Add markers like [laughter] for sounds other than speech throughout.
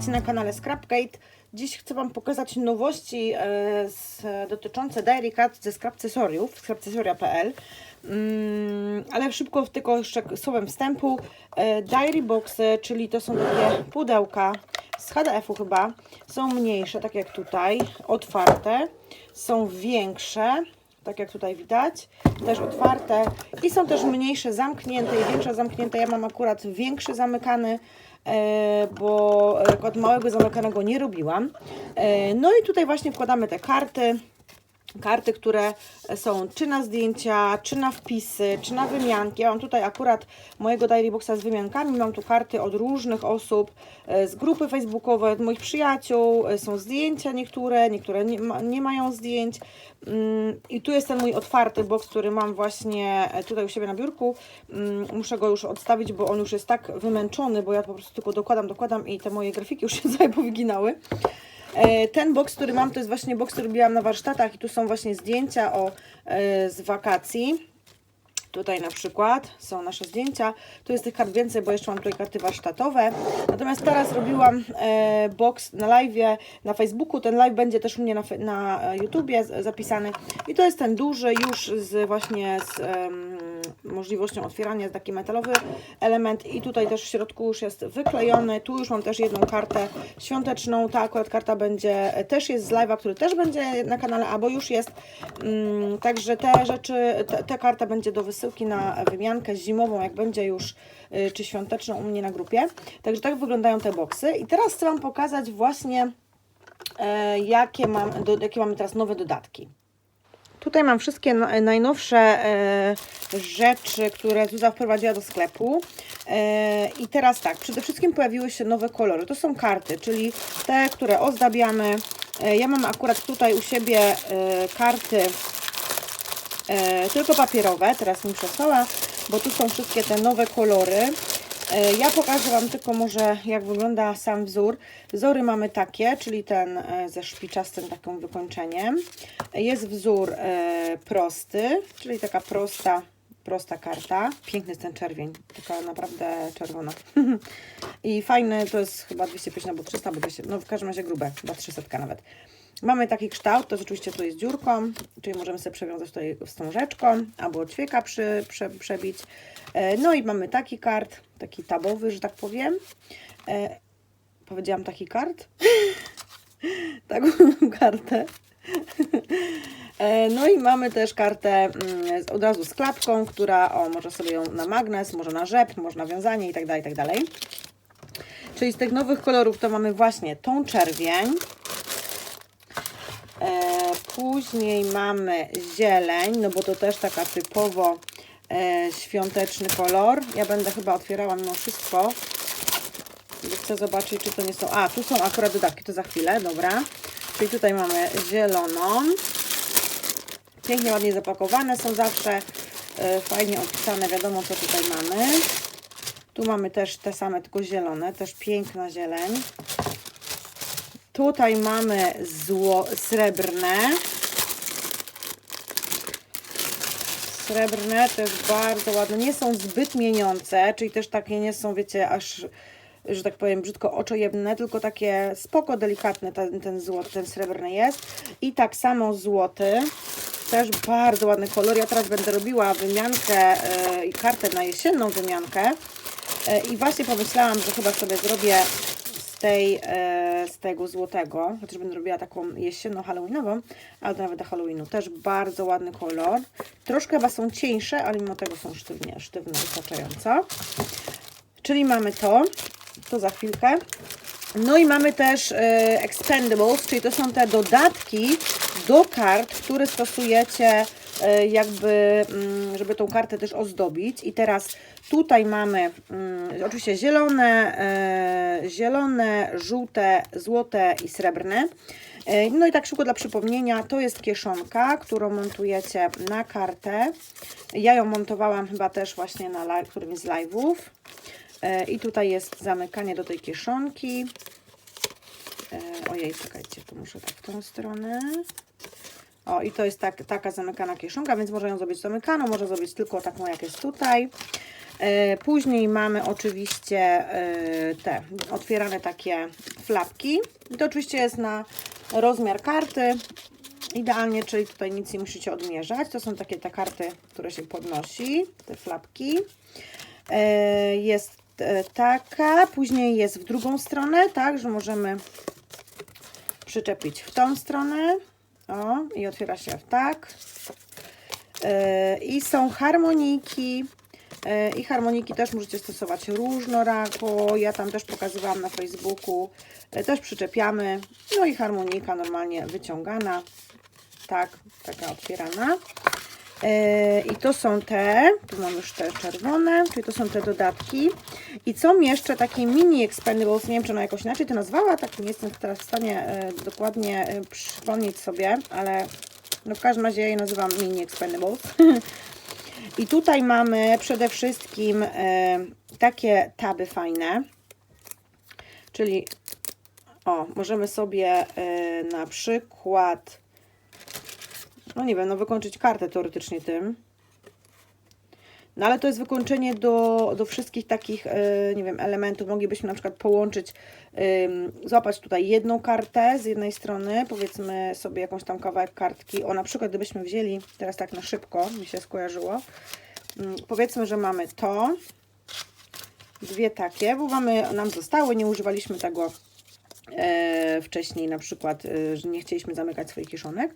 Witajcie na kanale Scrapgate. Dziś chcę Wam pokazać nowości e, z, dotyczące Diary Cut ze Scrapcesoriów, scrapcesoria.pl mm, ale szybko tylko jeszcze słowem wstępu. E, diary Boxy, czyli to są takie pudełka z HDF-u chyba, są mniejsze, tak jak tutaj, otwarte, są większe, tak jak tutaj widać, też otwarte i są też mniejsze zamknięte i większe zamknięte. Ja mam akurat większy zamykany, e, bo od małego zamykanego nie robiłam. E, no i tutaj właśnie wkładamy te karty. Karty, które są czy na zdjęcia, czy na wpisy, czy na wymianki. Ja mam tutaj akurat mojego diary boxa z wymiankami. Mam tu karty od różnych osób e, z grupy facebookowej, od moich przyjaciół. E, Są zdjęcia niektóre, niektóre nie, ma, nie mają zdjęć. Mm, I tu jest ten mój otwarty box, który mam właśnie e, tutaj u siebie na biurku. Mm, Muszę go już odstawić, bo on już jest tak wymęczony, bo ja po prostu tylko dokładam, dokładam i te moje grafiki już się [laughs] całe powyginały. E, Ten box, który mam, to jest właśnie box, który robiłam na warsztatach i tu są właśnie zdjęcia o, e, z wakacji. Tutaj na przykład są nasze zdjęcia. Tu jest tych kart więcej, bo jeszcze mam tutaj karty warsztatowe. Natomiast teraz robiłam e, box na live, na Facebooku. Ten live będzie też u mnie na, na e, YouTubie zapisany. I to jest ten duży już z właśnie z em, możliwością otwierania, taki metalowy element. I tutaj też w środku już jest wyklejony. Tu już mam też jedną kartę świąteczną. Ta akurat karta będzie, też jest z live'a, który też będzie na kanale, albo już jest. Mm, także te rzeczy, te, karta będzie do wysyłki na wymiankę zimową, jak będzie już, y, czy świąteczną u mnie na grupie. Także tak wyglądają te boksy. I teraz chcę Wam pokazać właśnie, e, jakie, mam, jakie mamy teraz nowe dodatki. Tutaj mam wszystkie na- najnowsze e, rzeczy, które Zuza wprowadziła do sklepu. E, I teraz tak, przede wszystkim pojawiły się nowe kolory. To są karty, czyli te, które ozdabiamy. E, ja mam akurat tutaj u siebie karty tylko papierowe, teraz mi przesłała, bo tu są wszystkie te nowe kolory. E, Ja pokażę Wam tylko może jak wygląda sam wzór. Wzory mamy takie, czyli ten e, ze szpiczastym takim wykończeniem. Jest wzór e, prosty, czyli taka prosta, prosta karta. Piękny jest ten czerwień, taka naprawdę czerwona. [laughs] I fajny, to jest chyba 250 albo 300, albo 200, no w każdym razie grube, chyba 300 nawet. Mamy taki kształt, to oczywiście tu jest dziurką, czyli możemy sobie przewiązać tutaj wstążeczką, albo ćwieka przy, prze, przebić. E, No i mamy taki kart, taki tabowy, że tak powiem. E, powiedziałam taki kart? [laughs] Taką [laughs] kartę. E, No i mamy też kartę mm, od razu z klapką, która o, może sobie ją na magnes, może na rzep, może na wiązanie i tak dalej, i tak. Czyli z tych nowych kolorów to mamy właśnie tą czerwień, później mamy zieleń, no bo to też taka typowo e, świąteczny kolor. Ja będę chyba otwierała mimo wszystko, bo chcę zobaczyć, czy to nie są... A, tu są akurat dodatki, to za chwilę, dobra. Czyli tutaj mamy zieloną. Pięknie, ładnie zapakowane są zawsze. E, fajnie opisane, wiadomo co tutaj mamy. Tu mamy też te same, tylko zielone, też piękna zieleń. Tutaj mamy zło, srebrne. Srebrne też bardzo ładne. Nie są zbyt mieniące, czyli też takie nie są, wiecie, aż, że tak powiem, brzydko oczojebne, tylko takie spoko, delikatne ten, ten złoty, ten srebrny jest. I tak samo złoty. Też bardzo ładny kolor. Ja teraz będę robiła wymiankę yy, i kartę na jesienną wymiankę. Yy, I właśnie pomyślałam, że chyba sobie zrobię tej, e, z tego złotego, chociaż będę robiła taką jesienno-halloweenową, ale to nawet do Halloweenu. Też bardzo ładny kolor. Troszkę chyba są cieńsze, ale mimo tego są sztywnie, sztywne wystarczająco. Czyli mamy to, to za chwilkę. No i mamy też e, expendables, czyli to są te dodatki do kart, które stosujecie jakby, mm, żeby tą kartę też ozdobić. I teraz tutaj mamy mm, oczywiście zielone, e, zielone, żółte, złote i srebrne. E, No i tak szybko dla przypomnienia, to jest kieszonka, którą montujecie na kartę. Ja ją montowałam chyba też właśnie na którymś z live'ów. E, I tutaj jest zamykanie do tej kieszonki. E, Ojej, czekajcie, tu muszę tak w tą stronę. O, i to jest tak, taka zamykana kieszonka, więc można ją zrobić zamykaną, można zrobić tylko taką, jak jest tutaj. E, Później mamy oczywiście e, te otwierane takie flapki. I to oczywiście jest na rozmiar karty. Idealnie, czyli tutaj nic nie musicie odmierzać. To są takie te karty, które się podnosi, te flapki. E, Jest taka, później jest w drugą stronę, tak, że możemy przyczepić w tą stronę. O, i otwiera się tak. E, I są harmoniki. E, I harmoniki też możecie stosować różnorako. Ja tam też pokazywałam na Facebooku. E, Też przyczepiamy. No i harmonika normalnie wyciągana. Tak, taka otwierana. E, I to są te, tu mam już te czerwone, czyli to są te dodatki. I co jeszcze takie mini expendables, nie wiem czy ona jakoś inaczej to nazwała, tak nie jestem teraz w stanie e, dokładnie e, przypomnieć sobie, ale no w każdym razie je nazywam mini expendables. [laughs] I tutaj mamy przede wszystkim takie taby fajne, czyli o, możemy sobie na przykład no nie wiem, no wykończyć kartę teoretycznie tym. No ale to jest wykończenie do, do wszystkich takich, e, nie wiem, elementów. Moglibyśmy na przykład połączyć, złapać tutaj jedną kartę z jednej strony, powiedzmy sobie jakąś tam kawałek kartki. O, na przykład gdybyśmy wzięli, teraz tak na szybko mi się skojarzyło, powiedzmy, że mamy to, dwie takie, bo mamy, nam zostały, nie używaliśmy tego e, wcześniej, na przykład, e, że nie chcieliśmy zamykać swoich kieszonek.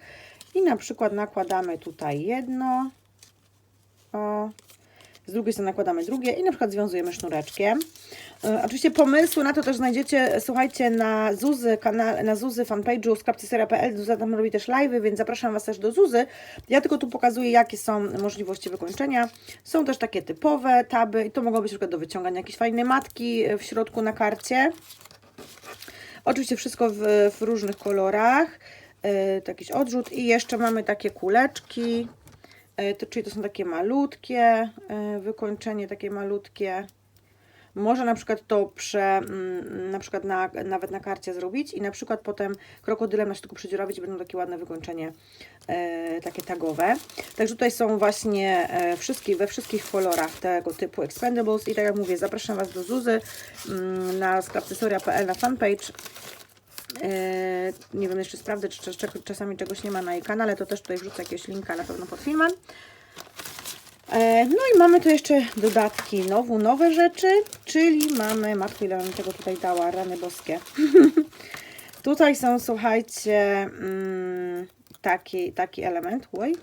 I na przykład nakładamy tutaj jedno, o, z drugiej strony nakładamy drugie i na przykład związujemy sznureczkiem. E, Oczywiście pomysły na to też znajdziecie, słuchajcie, na Zuzy, kanał, na Zuzy fanpage'u sklepcyseria.pl. Zuza tam robi też live'y, więc zapraszam Was też do Zuzy. Ja tylko tu pokazuję, jakie są możliwości wykończenia. Są też takie typowe taby i to mogą być na przykład do wyciągania jakiejś fajnej matki w środku na karcie. Oczywiście wszystko w, w różnych kolorach. Yy, to jakiś odrzut. I jeszcze mamy takie kuleczki. Yy, to, czyli to są takie malutkie yy, wykończenie, takie malutkie. Można na przykład to prze, mm, na przykład na, nawet na karcie zrobić i na przykład potem krokodylem na tylko przedziurawić będą takie ładne wykończenie e, takie tagowe. Także tutaj są właśnie e, wszystkie, we wszystkich kolorach tego typu expendables i tak jak mówię, zapraszam Was do Zuzy mm, na sklepcesoria.pl na fanpage. E, nie wiem, jeszcze sprawdzę, czy, czasami czegoś nie ma na jej kanale, to też tutaj wrzucę jakiegoś linka na pewno pod filmem. E, No i mamy tu jeszcze dodatki, nowu, nowe rzeczy, czyli mamy, matko ile bym tego tutaj dała, rany boskie. [laughs] tutaj są, słuchajcie, mm, taki, taki element, oj,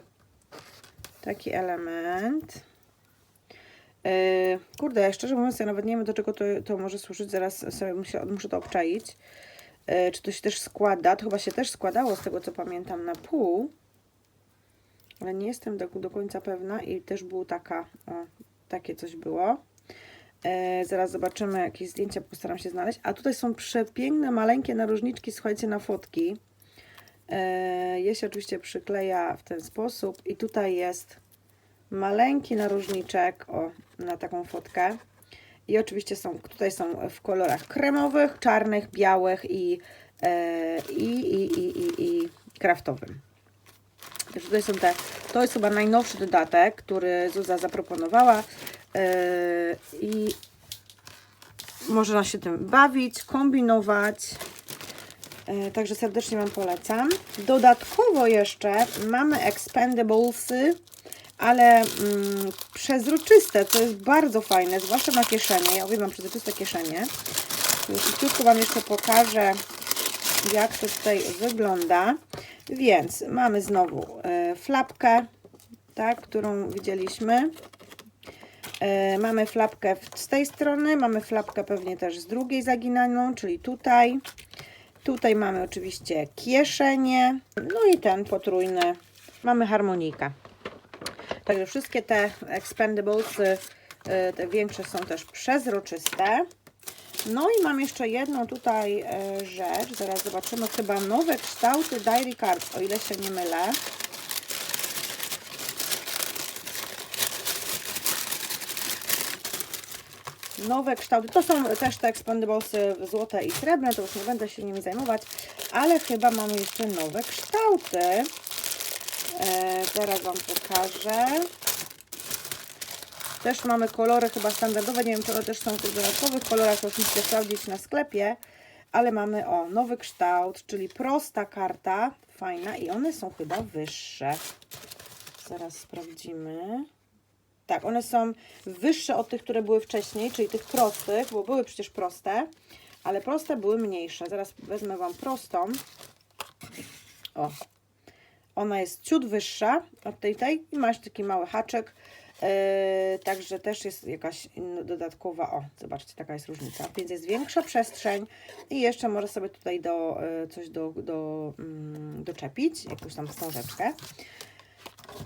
taki element. E, Kurde, szczerze mówiąc, ja nawet nie wiem do czego to, to może służyć, zaraz sobie muszę, muszę to obczaić. E, Czy to się też składa, to chyba się też składało z tego co pamiętam na pół ale nie jestem do, do końca pewna i też było taka, o, takie coś było. E, zaraz zobaczymy jakieś zdjęcia, postaram się znaleźć. A tutaj są przepiękne, maleńkie narożniczki, słuchajcie, na fotki. E, je się oczywiście przykleja w ten sposób i tutaj jest maleńki narożniczek, o, na taką fotkę. I oczywiście są, tutaj są w kolorach kremowych, czarnych, białych i, e, i, i, i, i, i kraftowym. Także tutaj są te, to jest chyba najnowszy dodatek, który Zuza zaproponowała yy, i można się tym bawić, kombinować. Yy, także serdecznie Wam polecam. Dodatkowo jeszcze mamy Expendablesy, ale mm, przezroczyste, co jest bardzo fajne, zwłaszcza na kieszenie. Ja uwielbiam przezroczyste kieszenie. Krótko Wam jeszcze pokażę, jak to tutaj wygląda. Więc mamy znowu e, flapkę, tak, którą widzieliśmy. E, mamy flapkę z tej strony, mamy flapkę pewnie też z drugiej zaginaną, czyli tutaj. Tutaj mamy oczywiście kieszenie, no i ten potrójny. Mamy harmonika. Także wszystkie te expendables, y, te większe są też przezroczyste. No i mam jeszcze jedną tutaj e, rzecz, zaraz zobaczymy, chyba nowe kształty Diary Cards, o ile się nie mylę. Nowe kształty, to są też te expandablesy złote i srebrne, to już nie będę się nimi zajmować, ale chyba mamy jeszcze nowe kształty. Zaraz Wam pokażę. Też mamy kolory chyba standardowe, nie wiem czy one też są w tych dodatkowych kolorach, to już musicie sprawdzić na sklepie. Ale mamy o, nowy kształt, czyli prosta karta, fajna i one są chyba wyższe. Zaraz sprawdzimy. Tak, one są wyższe od tych, które były wcześniej, czyli tych prostych, bo były przecież proste, ale proste były mniejsze. Zaraz wezmę Wam prostą. O, ona jest ciut wyższa od tej tej i masz taki mały haczek. Yy, także też jest jakaś dodatkowa, o zobaczcie, taka jest różnica, więc jest większa przestrzeń i jeszcze może sobie tutaj do, yy, coś do, do, mm, doczepić, jakąś tam wstążeczkę.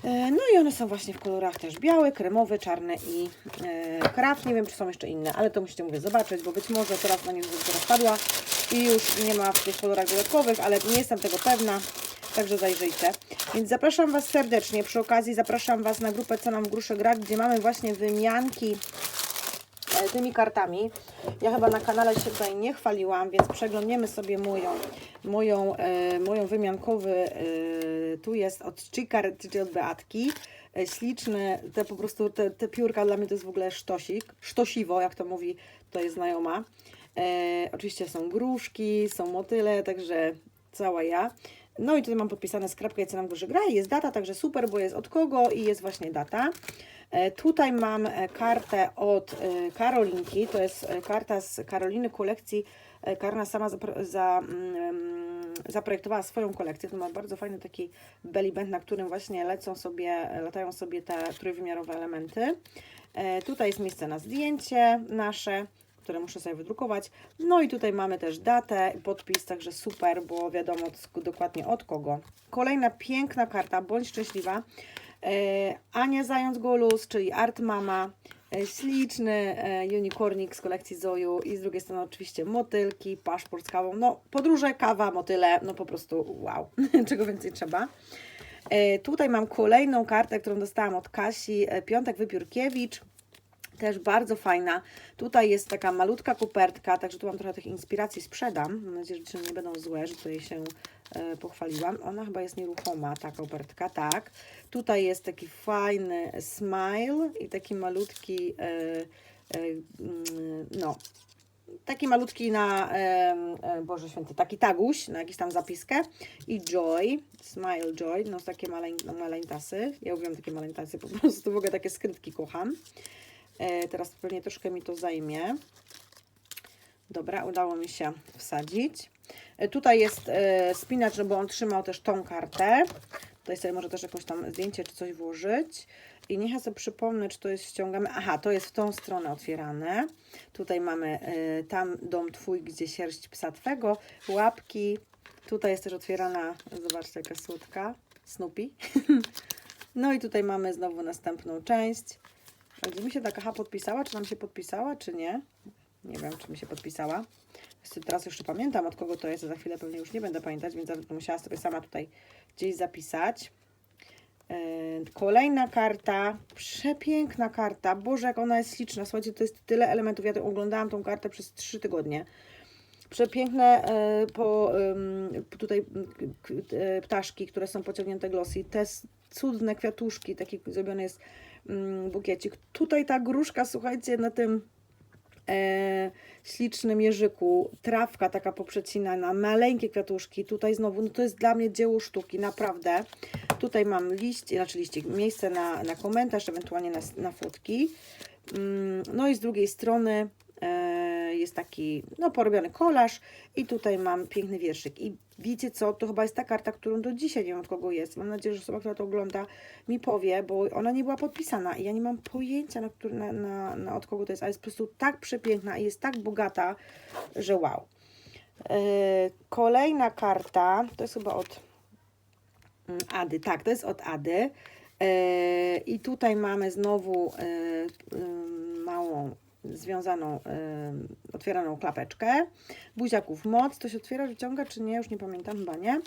Yy, no i one są właśnie w kolorach też biały, kremowy, czarny i yy. Nie wiem, czy są jeszcze inne, ale to musicie mówię zobaczyć, bo być może teraz na nie teraz padła i już nie ma w tych kolorach dodatkowych, ale nie jestem tego pewna. Także zajrzyjcie. Więc zapraszam Was serdecznie. Przy okazji zapraszam Was na grupę Co nam w grusze gra, gdzie mamy właśnie wymianki e, tymi kartami. Ja chyba na kanale się tutaj nie chwaliłam, więc przeglądniemy sobie moją, moją, e, moją wymiankowy. E, tu jest od Chikar, czyli od Beatki. E, śliczny, te po prostu te, te piórka dla mnie to jest w ogóle sztosik. Sztosiwo, jak to mówi tutaj znajoma. E, oczywiście są gruszki, są motyle, także cała ja. No i tutaj mam podpisane skrapkę i cena w górze gra. Jest data, także super, bo jest od kogo i jest właśnie data. E, Tutaj mam e, kartę od e, Karolinki. To jest karta z Karoliny kolekcji. Karna sama zapro- za, mm, zaprojektowała swoją kolekcję. To ma bardzo fajny taki belly band, na którym właśnie lecą sobie, latają sobie te trójwymiarowe elementy. Tutaj jest miejsce na zdjęcie nasze które muszę sobie wydrukować. No i tutaj mamy też datę podpis, także super, bo wiadomo dokładnie od kogo. Kolejna piękna karta, bądź szczęśliwa. E, Ania Zając-Golus, czyli Art Mama. E, śliczny e, unicornik z kolekcji Zoju i z drugiej strony oczywiście motylki, paszport z kawą. No podróże, kawa, motyle, no po prostu wow, [laughs] czego więcej trzeba. Tutaj mam kolejną kartę, którą dostałam od Kasi, Piątek Wypiórkiewicz. Też bardzo fajna. Tutaj jest taka malutka kopertka, także tu mam trochę tych inspiracji, sprzedam. Mam nadzieję, że nie będą złe, że tutaj się e, pochwaliłam. Ona chyba jest nieruchoma, ta kopertka, tak. Tutaj jest taki fajny smile i taki malutki, e, e, mm, no, taki malutki na, em, e, Boże Święty, taki taguś na jakiś tam zapiskę i Joy, Smile Joy, no takie maleń, maleńtasy, ja uwielbiam takie maleńtasy, po prostu w ogóle takie skrytki kocham. E, teraz pewnie troszkę mi to zajmie. Dobra, udało mi się wsadzić. E, tutaj jest e, spinacz, bo on trzymał też tą kartę. Tutaj sobie może też jakieś tam zdjęcie czy coś włożyć. I niech ja sobie przypomnę, czy to jest ściągamy. Aha, to jest w tą stronę otwierane. Tutaj mamy e, tam dom twój, gdzie sierść psa twego, łapki. Tutaj jest też otwierana, zobaczcie jaka słodka, Snoopy. [laughs] no i tutaj mamy znowu następną część. Czy mi się ta kacha podpisała? Czy nam się podpisała, czy nie? Nie wiem, czy mi się podpisała. Teraz jeszcze pamiętam, od kogo to jest, za chwilę pewnie już nie będę pamiętać, więc musiała sobie sama tutaj gdzieś zapisać. Yy, Kolejna karta, przepiękna karta. Boże, jak ona jest śliczna. Słuchajcie, to jest tyle elementów. Ja oglądałam tą kartę przez 3 tygodnie. Przepiękne e, po, tutaj e, ptaszki, które są pociągnięte glossy. Te cudne kwiatuszki, taki zrobiony jest bukiecik. Tutaj ta gruszka, słuchajcie, na tym e, ślicznym jeżyku, trawka taka poprzecinana, maleńkie kwiatuszki. Tutaj znowu, no to jest dla mnie dzieło sztuki, naprawdę. Tutaj mam liść, znaczy liścik, miejsce na, na komentarz, ewentualnie na, na fotki. Mm, No i z drugiej strony e, jest taki, no porobiony kolaż i tutaj mam piękny wierszyk. I wiecie co, to chyba jest ta karta, którą do dzisiaj nie wiem od kogo jest. Mam nadzieję, że osoba, która to ogląda mi powie, bo ona nie była podpisana i ja nie mam pojęcia na, który, na, na, na od kogo to jest, ale jest po prostu tak przepiękna i jest tak bogata, że wow. E, Kolejna karta, to jest chyba od Mm, Ady, tak, to jest od Ady. E, I tutaj mamy znowu e, małą związaną, otwieraną klapeczkę. Buziaków moc, to się otwiera, wyciąga, czy nie? Już nie pamiętam, chyba nie.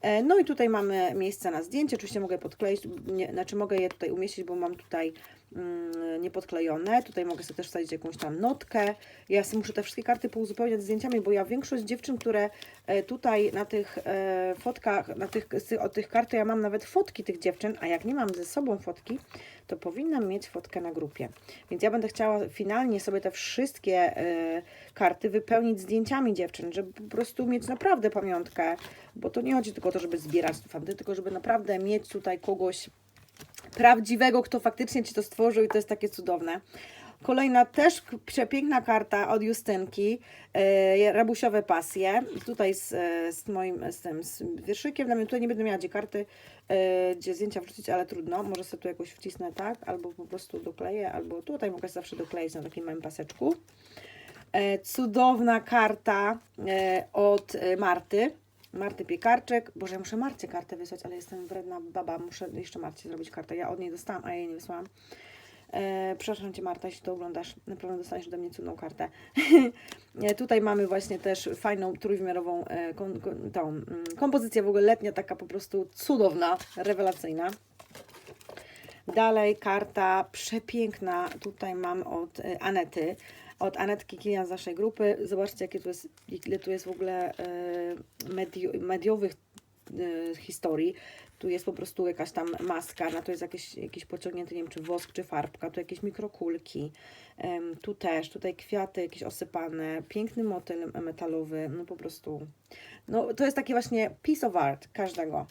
E, No i tutaj mamy miejsce na zdjęcie. Oczywiście mogę podkleić, nie, znaczy mogę je tutaj umieścić, bo mam tutaj niepodklejone. Tutaj mogę sobie też wsadzić jakąś tam notkę. Ja sobie muszę te wszystkie karty pouzupełniać zdjęciami, bo ja większość dziewczyn, które e, tutaj na tych e, fotkach, na tych, od tych kart, ja mam nawet fotki tych dziewczyn, a jak nie mam ze sobą fotki, to powinnam mieć fotkę na grupie. Więc ja będę chciała finalnie sobie te wszystkie e, karty wypełnić zdjęciami dziewczyn, żeby po prostu mieć naprawdę pamiątkę, bo to nie chodzi tylko o to, żeby zbierać fanty, tylko żeby naprawdę mieć tutaj kogoś prawdziwego, kto faktycznie Ci to stworzył i to jest takie cudowne. Kolejna też przepiękna karta od Justynki, e, Rabusiowe pasje. Tutaj z, e, z moim z tym z wierszykiem, dla mnie tutaj nie będę miała gdzie karty, e, gdzie zdjęcia wrzucić, ale trudno. Może sobie tu jakoś wcisnę tak, albo po prostu dokleję, albo tutaj mogę zawsze dokleić na takim małym paseczku. E, cudowna karta e, od e, Marty. Marty Piekarczyk. Boże, ja muszę Marcie kartę wysłać, ale jestem wredna baba. Muszę jeszcze Marcie zrobić kartę. Ja od niej dostałam, a jej nie wysłałam. E, przepraszam Cię Marta, jeśli to oglądasz. Na pewno dostaniesz ode mnie cudną kartę. [laughs] e, tutaj mamy właśnie też fajną, trójwymiarową e, kon, kon, tą, mm, kompozycję w ogóle letnia, taka po prostu cudowna, rewelacyjna. Dalej karta przepiękna, tutaj mam od e, Anety, od Anetki Kilian z naszej grupy. Zobaczcie, jakie tu jest, ile tu jest w ogóle e, medio, mediowych e, historii. Tu jest po prostu jakaś tam maska, na to jest jakieś, jakiś pociągnięty, nie wiem, czy wosk, czy farbka, tu jakieś mikrokulki, em, tu też, tutaj kwiaty jakieś osypane, piękny motyl metalowy, no po prostu, no to jest takie właśnie piece of art każdego.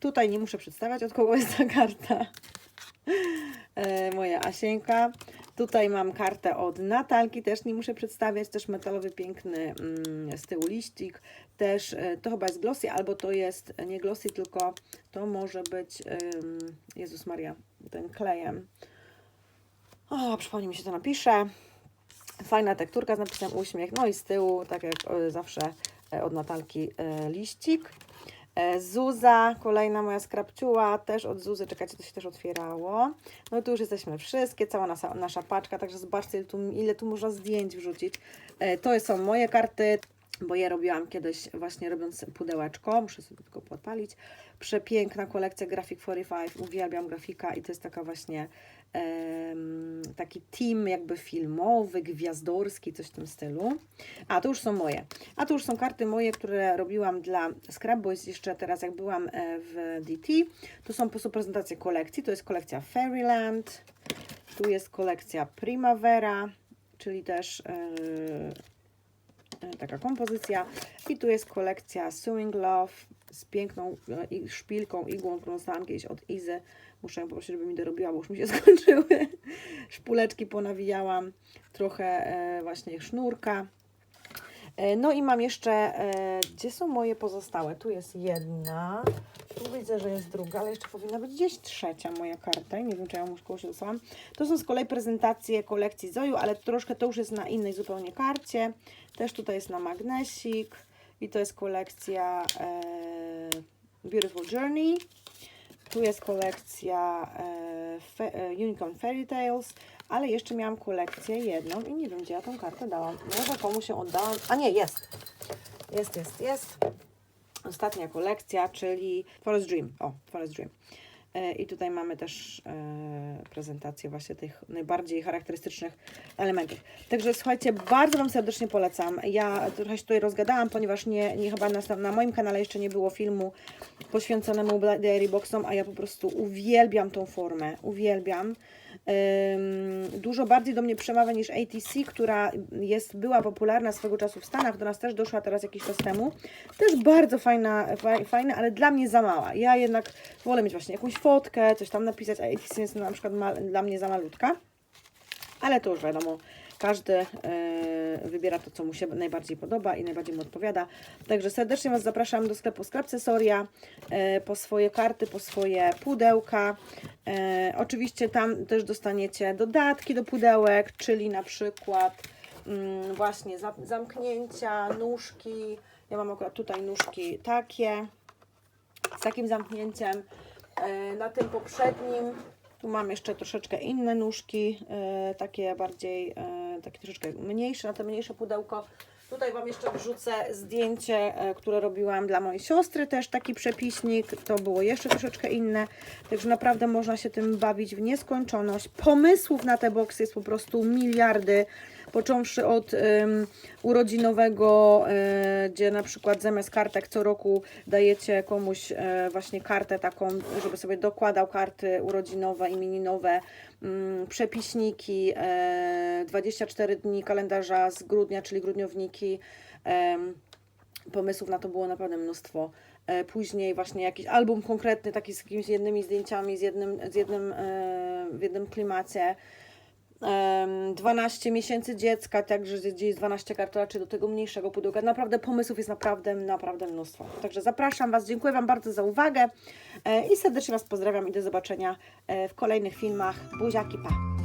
Tutaj nie muszę przedstawiać, od kogo jest ta karta. E, moja Asieńka. Tutaj mam kartę od Natalki, też nie muszę przedstawiać, też metalowy, piękny mm, z tyłu liścik. Też e, to chyba jest glossy, albo to jest e, nie glossy, tylko to może być, Jezus Maria, ten klejem. O, przypomnij mi się to napisze. Fajna tekturka z napisem uśmiech. No i z tyłu, tak jak e, zawsze od Natalki, liścik. E, Zuza, kolejna moja skrapciuła, też od Zuzy, czekajcie, to się też otwierało. No tu już jesteśmy wszystkie, cała nasza, nasza paczka, także zobaczcie, ile tu, ile tu można zdjęć wrzucić. E, To są moje karty, bo je robiłam kiedyś właśnie robiąc pudełeczko, muszę sobie tylko podpalić. Przepiękna kolekcja Graphic 45, uwielbiam grafika i to jest taka właśnie taki team jakby filmowy, gwiazdorski, coś w tym stylu. A, to już są moje. A to już są karty moje, które robiłam dla Scrap Boys jeszcze teraz, jak byłam e, w DT. To są po prostu prezentacje kolekcji. To jest kolekcja Fairyland. Tu jest kolekcja Primavera, czyli też e, taka kompozycja. I tu jest kolekcja Sewing Love z piękną e, szpilką, igłą, którą dostałam kiedyś od Izy. Muszę ją poprosić, żeby mi dorobiła, bo już mi się [laughs] skończyły. Szpuleczki ponawijałam, trochę e, właśnie sznurka. E, No i mam jeszcze, gdzie są moje pozostałe? Tu jest jedna, tu widzę, że jest druga, ale jeszcze powinna być gdzieś trzecia moja karta. Nie wiem, czy ja ją już kogoś dostałam. To są z kolei prezentacje kolekcji Zoju, ale troszkę to już jest na innej zupełnie karcie. Też tutaj jest na magnesik i to jest kolekcja e, Beautiful Journey. Tu jest kolekcja e, fe, e, Unicorn Fairy Tales, ale jeszcze miałam kolekcję jedną i nie wiem, gdzie ja tą kartę dałam. Może komuś ją oddałam. A nie, jest. Jest, jest, jest. Ostatnia kolekcja, czyli Forest Dream. O, Forest Dream. E, I tutaj mamy też e, prezentację właśnie tych najbardziej charakterystycznych elementów. Także słuchajcie, bardzo Wam serdecznie polecam. Ja trochę się tutaj rozgadałam, ponieważ nie, nie chyba na, na moim kanale jeszcze nie było filmu poświęconemu Diary Boxom, a ja po prostu uwielbiam tą formę. Uwielbiam. Dużo bardziej do mnie przemawia niż ATC, która jest, była popularna swego czasu w Stanach, do nas też doszła teraz jakiś czas temu. Też bardzo fajna, faj, fajna, ale dla mnie za mała. Ja jednak wolę mieć właśnie jakąś fotkę, coś tam napisać, a ATC jest na przykład ma, dla mnie za malutka. Ale to już wiadomo, każdy e, wybiera to, co mu się najbardziej podoba i najbardziej mu odpowiada. Także serdecznie Was zapraszam do sklepu Skrapcesoria e, po swoje karty, po swoje pudełka. E, oczywiście tam też dostaniecie dodatki do pudełek, czyli na przykład mm, właśnie za, zamknięcia, nóżki. Ja mam akurat tutaj nóżki takie z takim zamknięciem. Na tym poprzednim tu mam jeszcze troszeczkę inne nóżki, takie bardziej, takie troszeczkę mniejsze, na to mniejsze pudełko. Tutaj Wam jeszcze wrzucę zdjęcie, e, które robiłam dla mojej siostry, też taki przepiśnik. To było jeszcze troszeczkę inne. Także naprawdę można się tym bawić w nieskończoność. Pomysłów na te boksy jest po prostu miliardy. Począwszy od ym, urodzinowego, y, gdzie na przykład zamiast kartek co roku dajecie komuś e, właśnie kartę taką, żeby sobie dokładał karty urodzinowe, imieninowe, mm, przepiśniki, e, 24 dni kalendarza z grudnia, czyli grudniowniki. em, Pomysłów na to było naprawdę mnóstwo. E, Później właśnie jakiś album konkretny, taki z jakimiś jednymi zdjęciami, z jednym, z jednym, e, w jednym klimacie. Em, 12 miesięcy dziecka, także gdzie jest 12 kartolaczy do tego mniejszego pudełka. Naprawdę pomysłów jest naprawdę, naprawdę mnóstwo. Także zapraszam Was, dziękuję Wam bardzo za uwagę e, i serdecznie Was pozdrawiam i do zobaczenia e, w kolejnych filmach. Buziaki, pa!